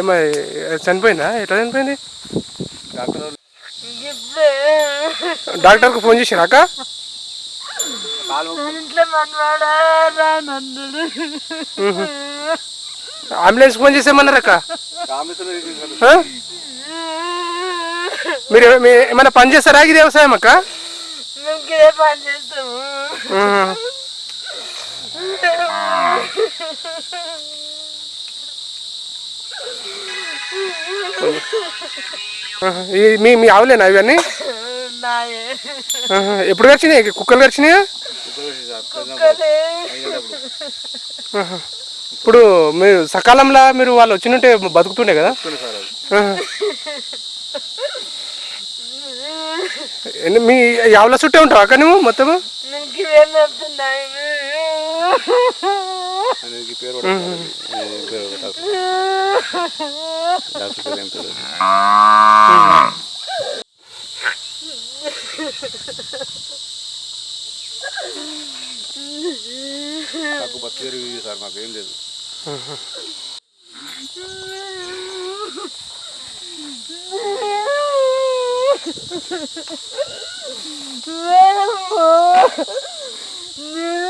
ఏమో చనిపోయిందా? ఎట్లా చనిపోయింది? డాక్టర్ డాక్టర్కి ఫోన్ చేసిరా అక్క? అంబులెన్స్ ఫోన్ చేసేమన్నారు అక్క? మీరు ఏమైనా పని చేస్తారా? ఇది వ్యవసాయం అక్క? పని చేస్తాము. మీ మీ ఆవులేనా ఇవన్నీ. ఎప్పుడు గడిచినాయి కుక్కలు గడిచినాయా. ఇప్పుడు మీరు సకాలంలో మీరు వాళ్ళు వచ్చినుంటే బతుకుతుండే కదా? మీ ఆవుల చుట్టే ఉంటావు అక్క నువ్వు మొత్తము? మీకు ఇవేం చెప్తున్నాయి అనేది పేరు కూడా ఉంటుంది. ఏం పేరు కూడా డాక్టర్ డాక్టర్ పేరు ఏం పేరు నాకు బతు జరిగింది సార్ మాకు ఏం లేదు దా.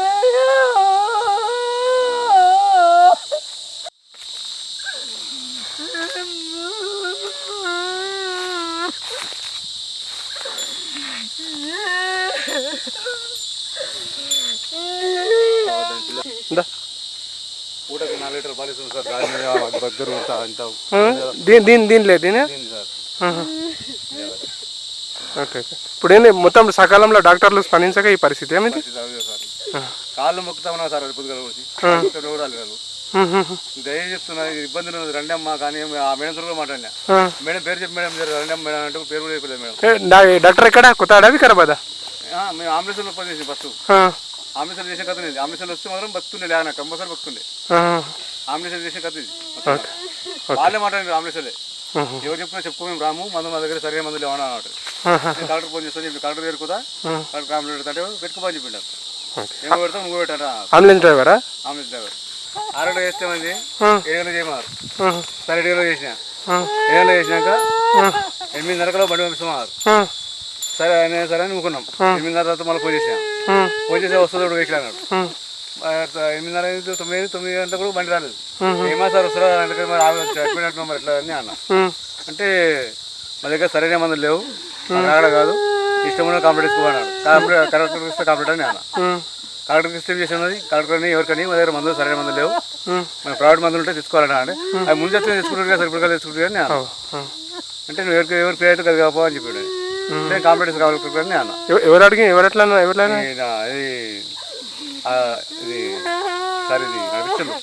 దీని దీని దీనిలే దీని. Okay okay. ఇప్పుడు ఏంది మొత్తం సకాలంలో డాక్టర్లు స్పందించక ఈ పరిస్థితి ఏమిటి సార్. కాళ్ళు మొక్కుతామన్నా సార్ అది పొద్దుగా వచ్చి నూరాలు కాదు. దయ చెప్తున్నా ఇది ఇబ్బందులు ఉంది రండి అమ్మా కానీ ఆ మేడం కూడా మాట్లాడినా మేడం పేరు చెప్పి మేడం జర రండి అమ్మ మేడం అంటే పేరు కూడా చెప్పలేదు మేడం. డాక్టర్ ఎక్కడ? కొత్త వికారాబాదా? ఆ, మేము అంబులెన్స్లో పని చేసి ఫస్ట్ అంబులెన్స్ చేసే కథ ఇది. అంబులెన్స్ వస్తే మాత్రం బతుండే లేక కంపల్సరీ బతుండే అంబులెన్స్ చేసే కథ ఇది. వాళ్ళే మాట్లాడారు అంబులెన్స్లే ఎవరు చెప్పినా చెప్పుకో మేము రాము మందు మా దగ్గర సరైన మందులు ఏమన్నా అన్నట్టు నేను కలెక్టర్ ఫోన్ చేస్తాను చెప్పి కలెక్టర్ దగ్గర కూడా కలెక్టర్ కంప్లైంట్ అంటే పెట్టుకోమని చెప్పిండు ఏమో పెడతాం నువ్వు పెట్టారా అంబులెన్స్ డ్రైవరా? Ambulance driver. ఆరు గంటలు చేస్తే మంది ఏడు చేయమన్నారు. సరే ఏడు చేసిన. ఏడు చేసినాక ఎనిమిదిన్నరకలో బండి పంపిస్తున్నారు సరే ఆయన సరే అని ఊకున్నాం. ఎనిమిదిన్నర తర్వాత మళ్ళీ ఫోన్ చేసిన. ఫోన్ చేసి వస్తుంది ఇప్పుడు వేసిన అన్నాడు. ఎనిమిదిన్నర అయింది, తొమ్మిది తొమ్మిది గంటలకు కూడా బండి రాలేదు. ఏమా సార్ వస్తారా? అందుకని మరి ఆమె చెప్పినట్టు మరి ఎట్లా అని అన్న. అంటే మా దగ్గర సరైన మందులు లేవు. రాగడ కాదు. ఇష్టం ఉన్న కంప్లీట్ తీసుకోమన్నాడు కంప్లీట్ కరెక్ట్ ఇస్తే కంప్లీట్ అని అన్న. కలెక్టర్కి ఇస్తే చేసినది కలెక్టర్ని ఎవరికని మా దగ్గర మందులు సరైన మందులు లేవు. మన ప్రైవేట్ మందులు ఉంటే తెచ్చుకోవాలన్నా అంటే. అది ముందు చెప్తే తెచ్చుకుంటారు కదా సరిపడగా తెచ్చుకుంటారు అని అన్న. అంటే నువ్వు ఎవరికి ఎవరు ప్రైవేట్ కదా కాపో అని చెప్పాడు. నేను కాంపిటేషన్ కావాలి అని అన్న. ఎవరు అడిగి ఎవరు ఎట్లా ఎవరైనా ఈయన ఇది ఇది సార్ ఇది నడిపిస్తుంది.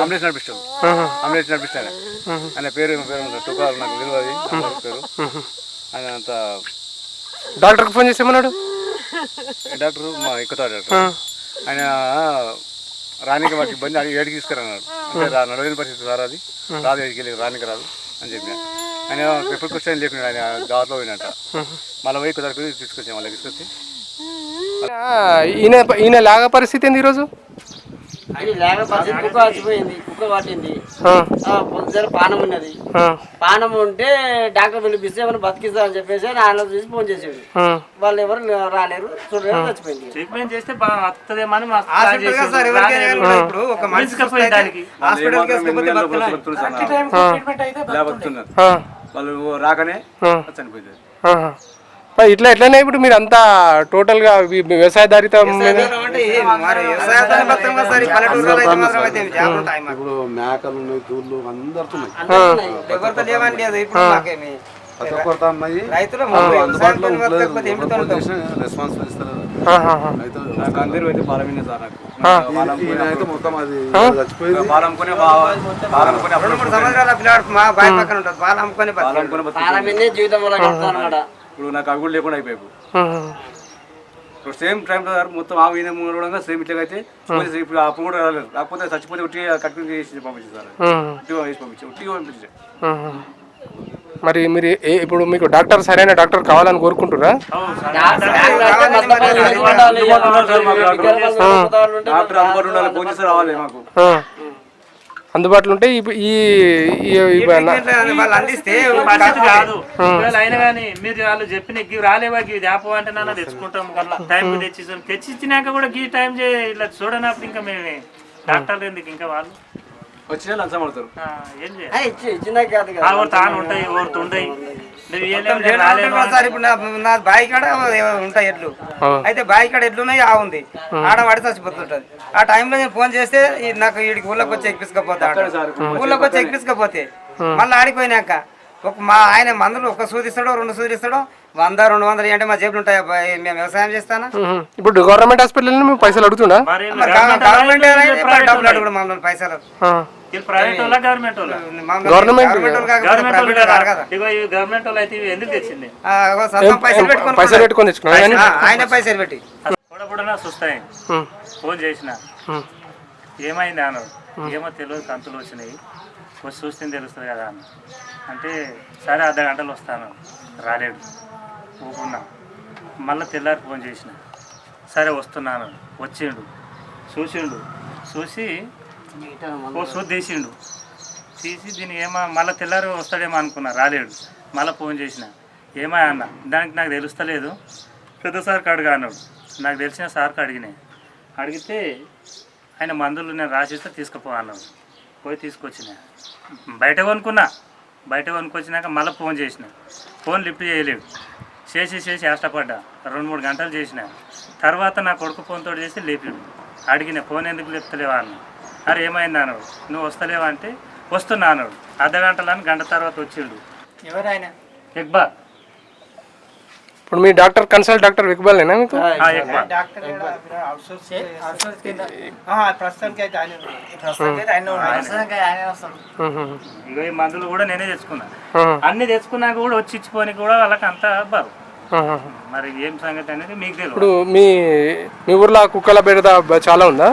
అంబులెన్స్ నడిపిస్తుంది. అంబులెన్స్ నడిపిస్తాను. ఆయన పేరు పేరు టుకారు నాకు తెలియదు పేరు. ఆయన అంత డాక్టర్కి ఫోన్ చేసేమన్నాడు డాక్టర్? మా ఎక్కుతా డాక్టర్. ఆయన రానికి మాకు ఇబ్బంది ఏడికి తీసుకురన్నాడు అంటే నడవలేని పరిస్థితి సార్ అది. రాదు ఏడికి వెళ్ళి రానికి రాదు అని చెప్పిన. ఆయన ఎప్పుడు క్వశ్చన్ లేకుండా ఆయన దారిలో పోయినట్ట మళ్ళీ పోయి కుదరకు తీసుకొచ్చాం మళ్ళీ తీసుకొచ్చి ఈయన ఈయన లాగా పరిస్థితి ఏంది ఈరోజు? అది లేకపోతే కుక్క వచ్చిపోయింది కుక్క పట్టింది పానం ఉన్నది. ఆ, పానం ఉంటే డాక్టర్ పిలిపిస్తే ఏమైనా బతికిస్తా అని చెప్పేసి ఆయన చూసి ఫోన్ చేసాడు ఆ. వాళ్ళు ఎవరు రాలేరు చూడలేరు చచ్చిపోయింది. ట్రీట్మెంట్ చేస్తే హాస్పిటల్ వాళ్ళు రాకనే. చనిపోయింది ఇట్లా ఎట్లనే ఇప్పుడు మీరు అంతా టోటల్గా వ్యవసాయదారిత ఇప్పుడు మేకలు ఉన్నాయి. దూళ్ళు అందరితో ఉన్నాయి ఆహాహా. అయితే నాకు అందరూ అయితే పాలమిందే సార్ నాకు. ఈయన- ఈయన అయితే మొత్తం అది చచ్చిపోయింది. పాలమ్ముకునే పాలమ్ముకునే రెండు మూడు సంవత్సరాల పిల్లాడు మా బాయ్ పక్కన ఉంటుంది ఇప్పుడు నాకు అవి కూడా లేకుండా అయిపోయాయి. ఇప్పుడు. సేమ్ టైం సార్ మొత్తం ఆ ఈయన కూడా సేమ్ ఇట్లా అయితే ఇప్పుడు అప్పుడు కూడా రాలేదు. కాకపోతే చచ్చిపోతే ఉట్టి కట్టుకుని చేసి పంపించింది సార్ వేసి పంపించి ఉట్టిగా పంపించి. ఆహా. మరి మీరు ఏ- ఇప్పుడు మీకు డాక్టర్ సరైన డాక్టర్ కావాలని కోరుకుంటురా డాక్టర్ అందుబాటు ఉండాలి ఫోన్ చేస్తే రావాలి మాకు. అందుబాటులో ఉంటే ఈ ఈ ఈ- ఈ- వాళ్ళు అందిస్తే పరిస్థితి కాదు. ఒకవేళ అయినా కానీ మీరు వాళ్ళు చెప్పిన రాలేవా అంటే నాన్న తెచ్చుకుంటాం టైం తెచ్చి తెచ్చి ఇచ్చినాక కూడా గీ టైం చే ఇలా చూడనప్పుడు ఇంకా మేము. డాక్టర్లు ఎందుకు ఇంకా వాళ్ళు? వచ్చినా లంచం పడతారు ఆ, ఏం చేయాలి? ఇచ్చి ఇచ్చినా కాదు కదా. ఆ, ఒకరు తాను ఉంటాయి నువ్వు నేను రాలేను సార్ ఇప్పుడు నా- కాడ ఉంటాయి ఎడ్లు. అయితే బాయి కాడ ఎడ్లు ఉన్నాయి ఆ ఉంది. ఆడ పడి చచ్చిపోతుంటది. ఆ టైంలో నేను ఫోన్ చేస్తే నాకు వీడికి ఊళ్ళోకి వచ్చి ఎక్కించకపోతే ఊళ్ళోకి వచ్చి ఎక్కించకపోతే మళ్ళీ ఆడిపోయినాక ఒక మా ఆయన మందులు ఒక సూది ఇస్తాడో రెండు సూదులు ఇస్తాడో వంద రెండు వందలు అంటే మా జేబులు ఉంటాయి అబ్బాయి మేము వ్యవసాయం చేస్తానా. ఇప్పుడు గవర్నమెంట్ హాస్పిటల్ పైసలు అడుగుతుండా? మరి గవర్నమెంట్ డబ్బులు అడుగుడు మమ్మల్ని పైసలు. ఆ. వీళ్ళు ప్రైవేట్ వాళ్ళ? గవర్నమెంట్ వాళ్ళ గవర్నమెంట్ గవర్నమెంట్ వాళ్ళు కదా. ఇగో ఈ గవర్నమెంట్ వాళ్ళు అయితే ఇవి ఎందుకు తెచ్చింది? పైసలు పెట్టుకొని పైసలు పెట్టుకొని తెచ్చుకున్నా కానీ ఆ, ఆయన పైసలు పెట్టి. కూడా చూస్తాయి. ఫోన్ చేసిన. ఏమైంది అన్నాడు. ఏమో తెలియదు కంతులు వచ్చినాయి. వచ్చి చూస్తే తెలుస్తుంది కదా అన్న. అంటే సరే అర్ధ గంటలు వస్తాను. రాలేడు ఊకున్నా. మళ్ళీ తెల్లారి ఫోన్ చేసిన. సరే వస్తున్నాను. వచ్చిండు. చూసిండు. చూసి ఓ సూది తీసిండు తీసి దీన్ని ఏమో మళ్ళీ తెల్లారి వస్తాడేమో అనుకున్నా రాలేడు. మళ్ళీ ఫోన్ చేసిన. ఏమా అన్న దానికి నాకు తెలుస్తలేదు. పెద్ద సార్కి అడుగు అన్నాడు. నాకు తెలిసిన సార్కి అడిగినాయి. అడిగితే ఆయన మందులు నేను రాసిస్తే తీసుకుపో అన్నాడు. పోయి తీసుకొచ్చిన. బయట కొనుక్కున్నా. బయట కొనుక్కొచ్చినాక మళ్ళీ ఫోన్ చేసిన. ఫోన్ లిఫ్ట్ చేయలేడు చేసి చేసి కష్టపడ్డా రెండు మూడు గంటలు చేసిన. తర్వాత నా కొడుకు ఫోన్తో చేసి లేపాడు. అడిగిన ఫోన్ ఎందుకు లేపుతలేవా అన్న. అరే ఏమైంది అన్నాడు నువ్వు వస్తలేవా అంటే వస్తున్నా అన్నాడు. అర్ధ గంటలని గంట తర్వాత వచ్చిండు. ఎవరైనా ఇక్బాల్. ఇప్పుడు మీ డాక్టర్ కన్సల్ట్ డాక్టర్ విక్బాలేనా మీకు? ఆ, ఇక్బాల్. ప్రస్తుతానికి అయితే ఆయన ప్రస్తుతానికి అయితే ఆయన మ్మ్. ఇగో ఈ మందులు కూడా నేనే తెచ్చుకున్నా. అన్ని తెచ్చుకున్నాక కూడా వచ్చి ఇచ్చిపోని కూడా వాళ్ళకి అంత బరువు. మరి ఏం సంగతి అనేది మీకు తెలియదు. ఇప్పుడు మీ మీ ఊర్లో కుక్కల బెడద బ- చాలా ఉందా?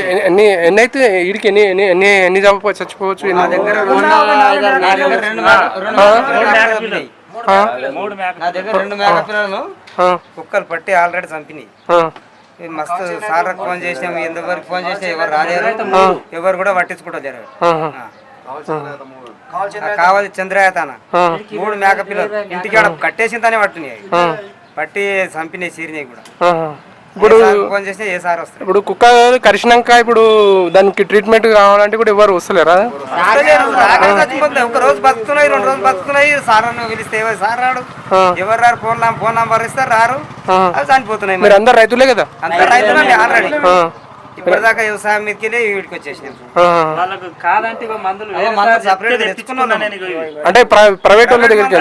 ఎన్ని- ఎన్ని ఎన్ని అయితే వీడికి ఎన్ని ఎన్ని ఎన్ని ఎన్ని చచ్చిపో- చచ్చిపోవచ్చు? కుక్కలు పట్టి ఆల్రెడీ చంపినాయి. మస్తు సార్ ఫోన్ చేసినాము ఎంతవరకు ఫోన్ చేసినా ఎవరు రాలేరు. ఎవరు కూడా పట్టించుకోవడం జరగదు. ఆ, కావాలి చంద్రయాతన. మూడు మేక పిల్లలు ఇంటికి ఆడ కట్టేసిన తానే పట్టినాయి అవి. పట్టి చంపినాయి సీరినాయి కూడా. ఇప్పుడు ఫోన్ చేస్తే ఏ సార్ వస్తారు ఇప్పుడు కుక్క కరిచినాక ఇప్పుడు దానికి ట్రీట్మెంట్ కావాలంటే కూడా ఎవరు వస్తలేరా. ఒక రోజు బతుకుతున్నాయి రెండు రోజులు బతుకుతున్నాయి. సార్ పిలిస్తే ఎవరు? సార్ రాడు. ఎవరు రారు? ఫోన్ నం- ఫోన్ నంబర్ ఇస్తారు రారు. ఆ. అవి చనిపోతున్నాయి మీరు అందరు రైతులే కదా? అంత రైతులండి ఆల్రెడీ. ఇప్పటిదాకా వ్యవసాయం మీదకి వీడికి వచ్చేసినాం. వాళ్ళకు కాదంటే మందులు వేరే మందులు సార్ చెప్తే separate తెప్పించుకున్నా నేను ఇగో ఇవి. అంటే ప్ర- ప్రైవేట్ వాళ్ళ దగ్గరికి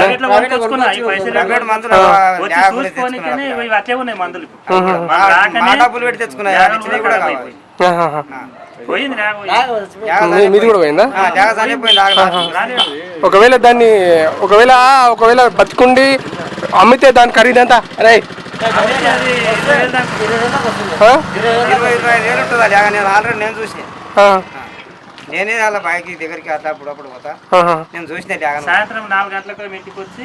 మందులు అట్లే ఉన్నాయి మందులు డబ్బులు పెట్టి తెచ్చుకున్నాయి. కూడా మీది కూడా పోయిందా. ఒకవేళ దాన్ని ఒకవేళ ఒకవేళ బతుకుండి అమ్మితే దాని ఖరీదు ఎంత? అరే ఇరవై? ఇరవై వేలు ఉంటుంది నేను ఆల్రెడీ నేను చూసిన. ఆ, నేనే అలా బైక్ దగ్గరికి అట్లా అప్పుడప్పుడు పోతా. నేను చూసిన సాయంత్రం నాలుగు గంటలకు ఇంటికి వచ్చి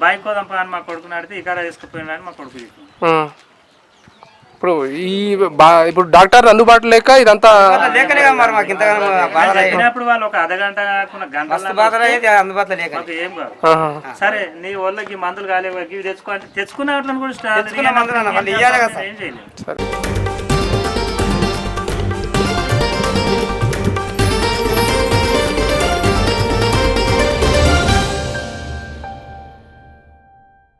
బైక్ కోదాం పా అని మా కొడుకుని అడిగితే ఇక్కడ తీసుకుపోయినా మా కొడుకు. ఇప్పుడు ఈ బా ఇప్పుడు డాక్టర్ అందుబాటులో లేక ఇదంతా లేకనే కదా మరి మాకు ఇంతగానో బాధలు అయ్యాయి. చెప్పినప్పుడు వాళ్ళు ఒక గంట కాకుండా గంట మస్తు బాధలు అయ్యేది అందుబాటులో లేక మాకు ఏం కాదు ఆహా. సరే నీ వాళ్ళకి మందులు కాలేవు ఇవి తెచ్చుకో అంటే తెచ్చుకున్న వాటిని కూడా తెచ్చుకున్న మందులు అన్న, మళ్ళీ ఇయ్యాలి కదా సార్. ఏం చేయలేదు సరే